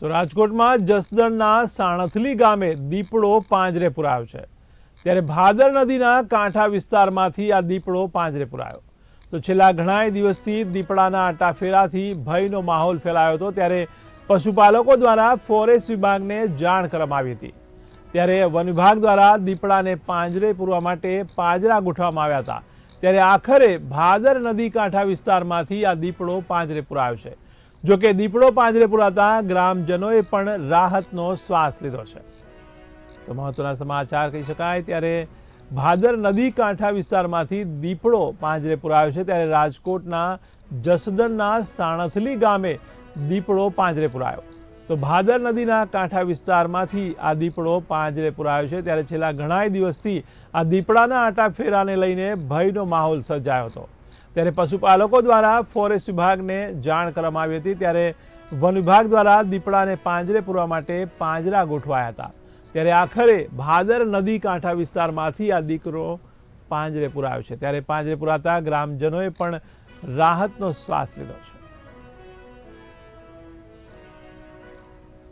તો રાજકોટમાં જસદણના સાણથલી ગામે દીપડો પાંજરે પુરાયો છે. ત્યારે ભાદર નદીના કાંઠા વિસ્તારમાંથી આ દીપડો પાંજરે પુરાયો. તો છેલ્લા ઘણાય દિવસથી દીપડાના આટાફેરાથી ભયનો માહોલ ફેલાયો હતો. ત્યારે પશુપાલકો દ્વારા ફોરેસ્ટ વિભાગને જાણ કરવામાં આવી હતી. ત્યારે વન વિભાગ દ્વારા દીપડાને પાંજરે પૂરવા માટે પાંજરા ગોઠવવામાં આવ્યા હતા. ત્યારે આખરે ભાદર નદી કાંઠા વિસ્તારમાંથી આ દીપડો પાંજરે પુરાયો છે. જો કે દીપડો પાંજરે પુરાતા ગ્રામજનોએ પણ રાહતનો શ્વાસ લીધો છે. તો મહત્વના સમાચાર કહી શકાય, ત્યારે ભાદર નદી કાંઠા વિસ્તારમાંથી દીપડો પાંજરે પુરાયો છે, ત્યારે રાજકોટના જસદનના સાણથલી ગામે દીપડો પાંજરે પુરાયો તો ભાદર નદીના કાંઠા વિસ્તારમાંથી આ દીપડો પાંજરે પુરાયો છે, ત્યારે છેલ્લા ઘણાય દિવસથી આ દીપડાના આટાફેરાને લઈને ભયનો માહોલ સર્જાયો હતો. ત્યારે પશુપાલકો દ્વારા ફોરેસ્ટ વિભાગને જાણ કરવામાં આવી હતી. ત્યારે વન વિભાગ દ્વારા દીપડાને પાંજરે પૂરવા માટે પાંજરા ગોઠવાયા હતા. ત્યારે આખરે ભાદર નદી કાંઠા વિસ્તારમાંથી આ દીકરો પાંજરે પુરાયો છે. ત્યારે પાંજરે પુરાતા ગ્રામજનોએ પણ રાહતનો શ્વાસ લીધો છે.